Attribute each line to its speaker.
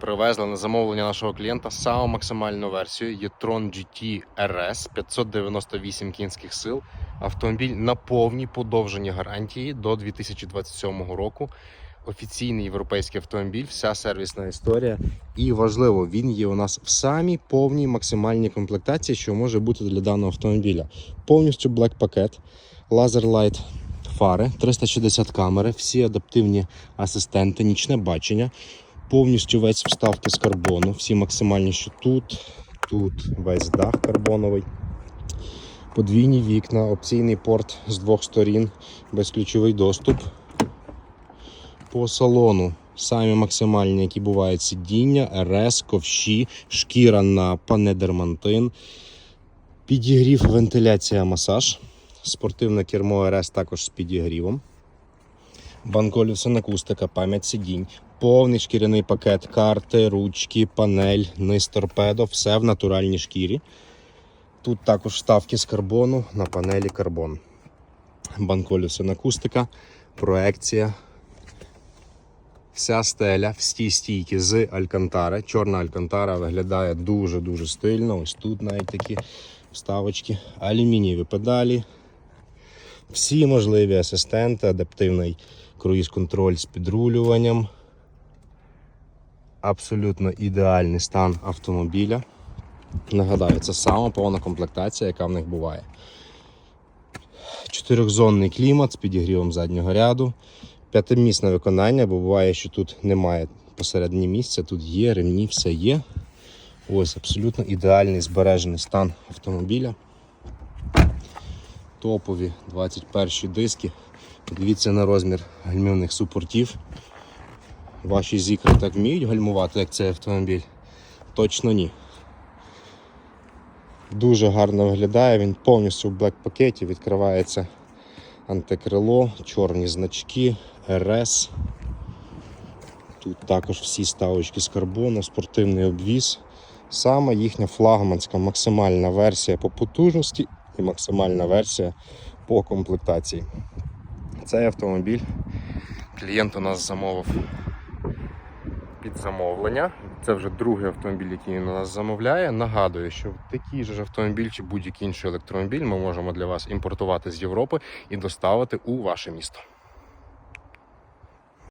Speaker 1: Привезли на замовлення нашого клієнта саму максимальну версію e-tron GT RS 598 кінських сил. Автомобіль на повній подовженій гарантії до 2027 року. Офіційний європейський автомобіль, вся сервісна історія. І важливо, він є у нас в самій повній максимальній комплектації, що може бути для даного автомобіля. Повністю блек пакет, лазер-лайт фари, 360 камери, всі адаптивні асистенти, нічне бачення, повністю весь вставки з карбону, всі максимальні, що тут, тут весь дах карбоновий. Подвійні вікна, опційний порт з двох сторін, безключовий доступ. По салону самі максимальні, які бувають сидіння, РС, ковші, шкіра на панедермантин, підігрів, вентиляція, масаж, спортивне кермо РС також з підігрівом. Банколюсен акустика, пам'ять сидінь, повний шкіряний пакет, карти, ручки, панель, низ торпедо, все в натуральній шкірі. Тут також вставки з карбону на панелі карбон. Банколюсен акустика, проекція. Вся стеля, всі стійки з Алькантари. Чорна Алькантара виглядає дуже-дуже стильно. Ось тут навіть такі вставочки. Алюмінієві педалі. Всі можливі асистенти, адаптивний круїз-контроль з підрулюванням. Абсолютно ідеальний стан автомобіля. Нагадаю, це сама повна комплектація, яка в них буває. Чотирьохзонний клімат з підігрівом заднього ряду. П'ятимісне виконання, бо буває, що тут немає посередині місця, тут є, ремні, все є. Ось абсолютно ідеальний збережений стан автомобіля. Топові 21 диски. Подивіться на розмір гальмівних супортів. Ваші зікри так вміють гальмувати, як цей автомобіль? Точно ні. Дуже гарно виглядає, він повністю в блек пакеті, відкривається антикрило, чорні значки, РС. Тут також всі ставочки з карбону, спортивний обвіз. Саме їхня флагманська максимальна версія по потужності і максимальна версія по комплектації. Цей автомобіль клієнт у нас замовив під замовлення. Це вже другий автомобіль, який він у нас замовляє. Нагадую, що такий же автомобіль чи будь-який інший електромобіль ми можемо для вас імпортувати з Європи і доставити у ваше місто.